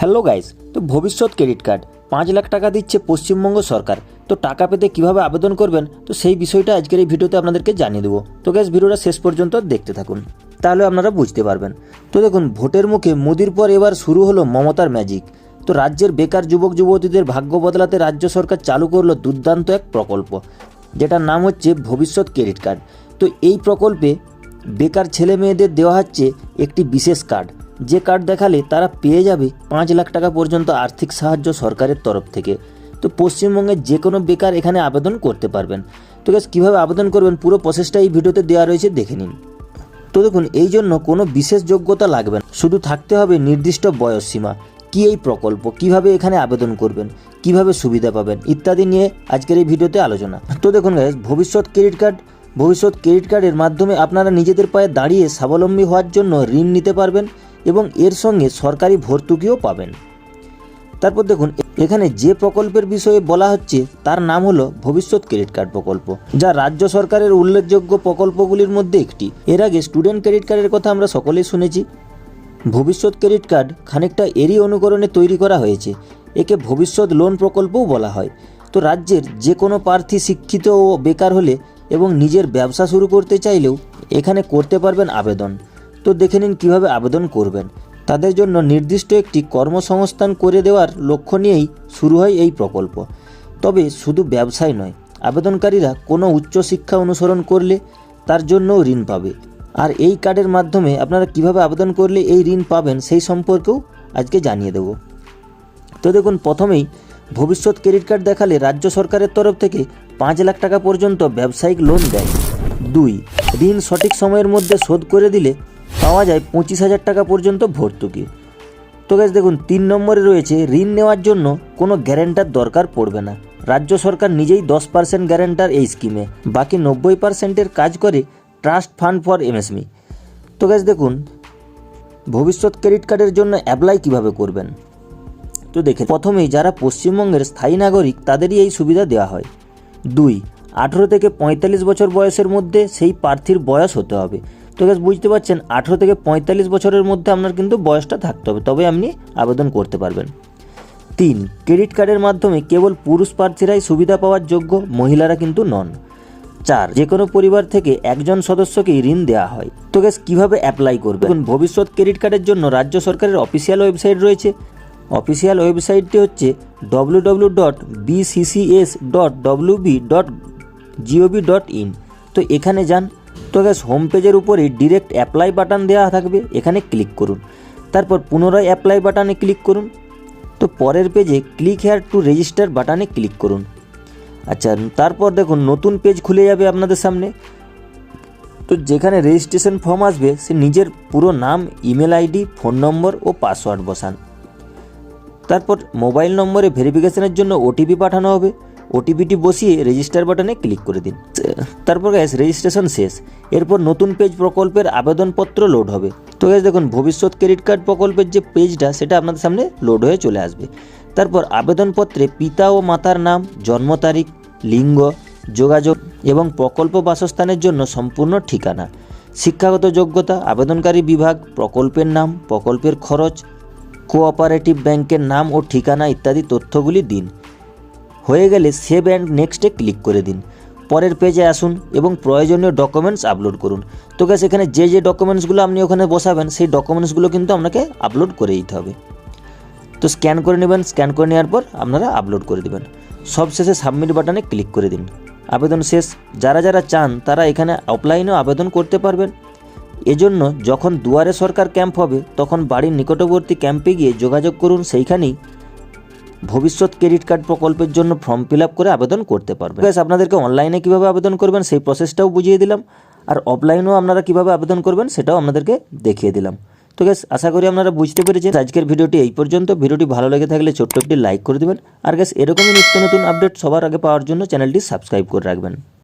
Hello guys, তো ভবিষ্যৎ credit card, পাঁচ লাখ টাকা দিচ্ছে পশ্চিমবঙ্গ সরকার, তো টাকা পেতে কীভাবে আবেদন করবেন, তো সেই বিষয়টা আজকের এই ভিডিওতে আপনাদেরকে জানিয়ে দেবো। তো গ্যাস ভিডিওটা শেষ পর্যন্ত দেখতে থাকুন, তাহলে আপনারা বুঝতে পারবেন। তো দেখুন, ভোটের মুখে মোদির পর এবার শুরু হলো মমতার ম্যাজিক। তো রাজ্যের বেকার যুবক যুবতীদের ভাগ্য বদলাতে রাজ্য সরকার চালু করল দুর্দান্ত এক প্রকল্প, যেটার নাম হচ্ছে ভবিষ্যৎ ক্রেডিট কার্ড। তো এই প্রকল্পে বেকার ছেলে মেয়েদের দেওয়া হচ্ছে একটি বিশেষ কার্ড যে কার্ড দেখালে তারা পেয়ে যাবে পাঁচ লাখ টাকা পর্যন্ত আর্থিক সাহায্য সরকারের তরফ থেকে। তো পশ্চিমবঙ্গের যে কোনো বেকার এখানে আবেদন করতে পারবেন। তো গ্যাস কীভাবে আবেদন করবেন পুরো প্রসেসটা এই ভিডিওতে দেওয়া রয়েছে, দেখে নিন। তো দেখুন, এই জন্য কোনো বিশেষ যোগ্যতা লাগবে না। শুধু থাকতে হবে নির্দিষ্ট বয়স সীমা। কী এই প্রকল্প? কীভাবে এখানে আবেদন করবেন? কীভাবে সুবিধা পাবেন? ইত্যাদি নিয়ে আজকের এই ভিডিওতে আলোচনা। তো দেখুন গ্যাস ভবিষ্যৎ ক্রেডিট কার্ড ভবিষ্যৎ ক্রেডিট কার্ডের মাধ্যমে আপনারা নিজেদের পায়ে দাঁড়িয়ে স্বাবলম্বী হওয়ার জন্য ঋণ নিতে পারবেন। এবং এর সঙ্গে সরকারি ভর্তুকিও পাবেন। তারপর দেখুন, এখানে যে প্রকল্পের বিষয়ে বলা হচ্ছে, তার নাম হলো ভবিষ্যৎ ক্রেডিট কার্ড প্রকল্প, যা রাজ্য সরকারের উল্লেখযোগ্য প্রকল্পগুলির মধ্যে একটি। এর আগে স্টুডেন্ট ক্রেডিট কার্ডের কথা আমরা সকলেই শুনেছি। ভবিষ্যৎ ক্রেডিট কার্ড খানিকটা এরই অনুকরণে তৈরি করা হয়েছে। একে ভবিষ্যৎ লোন প্রকল্পও বলা হয়। তো রাজ্যের যে কোনো প্রার্থী শিক্ষিত ও বেকার হলে এবং নিজের ব্যবসা শুরু করতে চাইলেও এখানে করতে পারবেন আবেদন। তো দেখে নিন কীভাবে আবেদন করবেন। তাদের জন্য নির্দিষ্ট একটি কর্মসংস্থান করে দেওয়ার লক্ষ্য নিয়েই শুরু হয় এই প্রকল্প। তবে শুধু ব্যবসায় নয়, আবেদনকারীরা কোনো উচ্চশিক্ষা অনুসরণ করলে তার জন্যও ঋণ পাবে। আর এই কার্ডের মাধ্যমে আপনারা কীভাবে আবেদন করলে এই ঋণ পাবেন সেই সম্পর্কেও আজকে জানিয়ে দেব। তো দেখুন, প্রথমেই ভবিষ্যৎ ক্রেডিট কার্ড দেখালে রাজ্য সরকারের তরফ থেকে পাঁচ লাখ টাকা পর্যন্ত ব্যবসায়িক লোন দেয়। দুই, ঋণ সঠিক সময়ের মধ্যে শোধ করে দিলে পাওয়া যায় পঁচিশ হাজার টাকা পর্যন্ত ভর্তুকি। তো গ্যাস দেখুন, তিন নম্বরে রয়েছে, ঋণ নেওয়ার জন্য কোনো গ্যারেন্টার দরকার পড়বে না। রাজ্য সরকার নিজেই দশ পার্সেন্ট গ্যারেন্টার এই স্কিমে বাকি নব্বই পার্সেন্টের কাজ করে ট্রাস্ট ফান্ড ফর এমএসএমই তো গ্যাস দেখুন, ভবিষ্যৎ ক্রেডিট কার্ডের জন্য অ্যাপ্লাই কীভাবে করবেন? তো দেখে, প্রথমেই যারা পশ্চিমবঙ্গের স্থায়ী নাগরিক, তাদেরই এই সুবিধা দেওয়া হয়। দুই, আঠেরো থেকে পঁয়তাল্লিশ বছর বয়সের মধ্যে সেই প্রার্থীর বয়স হতে হবে। তো গ্যাস বুঝতে পারছেন, আঠেরো থেকে পঁয়তাল্লিশ বছরের মধ্যে আপনার কিন্তু বয়সটা থাকতে হবে তবে আপনি আবেদন করতে পারবেন। তিন, ক্রেডিট কার্ডের মাধ্যমে কেবল পুরুষ প্রার্থীরাই সুবিধা পাওয়ার যোগ্য, মহিলারা কিন্তু নন। চার যে কোনো পরিবার থেকে একজন সদস্যকেই ঋণ দেওয়া হয়। তো গ্যাস কীভাবে অ্যাপ্লাই করবে? ভবিষ্যৎ ক্রেডিট কার্ডের জন্য রাজ্য সরকারের অফিসিয়াল ওয়েবসাইট রয়েছে। অফিসিয়াল ওয়েবসাইটটি হচ্ছে W W dot B C C S dot W B dot G O V dot in তো এখানে যান গ্যাস হোম পেজের উপরে ডিরেক্ট অ্যাপ্লাই বাটন দেওয়া থাকবে, এখানে ক্লিক করুন। তারপর পুনরায় অ্যাপ্লাই বাটনে ক্লিক করুন। তো পরের পেজে ক্লিক হেয়ার টু রেজিস্টার বাটনে ক্লিক করুন। আচ্ছা তারপর দেখুন নতুন পেজ খুলে যাবে আপনাদের সামনে। তো যেখানে রেজিস্ট্রেশন ফর্ম আসবে, সে নিজের পুরো নাম ইমেল আইডি ফোন নম্বর ও পাসওয়ার্ড বসান। তারপর মোবাইল নম্বরে ভেরিফিকেশনের জন্য ওটিপি পাঠানো হবে। ওটিপিটি বসিয়ে রেজিস্টার বাটনে ক্লিক করে দিন। তারপর গ্যাস রেজিস্ট্রেশন শেষ। এরপর নতুন পেজ প্রকল্পের আবেদনপত্র লোড হবে। তো গ্যাস দেখুন, ভবিষ্যৎ ক্রেডিট কার্ড প্রকল্পের যে পেজটা সেটা আপনাদের সামনে লোড হয়ে চলে আসবে। তারপর আবেদনপত্রে পিতা ও মাতার নাম, জন্ম তারিখ, লিঙ্গ, যোগাযোগ এবং প্রকল্প বাসস্থানের জন্য সম্পূর্ণ ঠিকানা, শিক্ষাগত যোগ্যতা, আবেদনকারী বিভাগ, প্রকল্পের নাম, প্রকল্পের খরচ কোঅপারেটিভ ব্যাংকের নাম ও ঠিকানা ইত্যাদি তথ্যগুলি দিন। হয়ে গেলে সেভ অ্যান্ড নেক্সটে ক্লিক করে দিন। পরের পেজে আসুন এবং প্রয়োজনীয় ডকুমেন্টস আপলোড করুন। তো গ্যাস এখানে যে যে ডকুমেন্টসগুলো আপনি ওখানে বসাবেন, সেই ডকুমেন্টসগুলো কিন্তু আপনাকে আপলোড করে দিতে হবে। তো স্ক্যান করে নেবেন স্ক্যান করে নেওয়ার পর আপনারা আপলোড করে দেবেন। সব শেষে সাবমিট বাটনে ক্লিক করে দিন। আবেদন শেষ। যারা যারা চান, তারা এখানে অফলাইনেও আবেদন করতে পারবেন। এজন্য যখন দুয়ারে সরকার ক্যাম্প হবে, তখন বাড়ির নিকটবর্তী ক্যাম্পে গিয়ে যোগাযোগ করুন। সেইখানেই ভবিষ্যৎ ক্রেডিট কার্ড প্রকল্পের জন্য ফর্ম ফিল আপ করে আবেদন করতে পারবেন। ব্যাস আপনাদেরকে অনলাইনে কীভাবে আবেদন করবেন সেই প্রসেসটাও বুঝিয়ে দিলাম। আর অফলাইনেও আপনারা কীভাবে আবেদন করবেন সেটাও আপনাদেরকে দেখিয়ে দিলাম। তো গ্যাস আশা করি আপনারা বুঝতে পেরেছেন। আজকের ভিডিওটি এই পর্যন্ত। ভিডিওটি ভালো লেগে থাকলে ছোট্ট একটি লাইক করে দেবেন। আর গ্যাস এরকমই নিত্য নতুন আপডেট সবার আগে পাওয়ার জন্য চ্যানেলটি সাবস্ক্রাইব করে রাখবেন।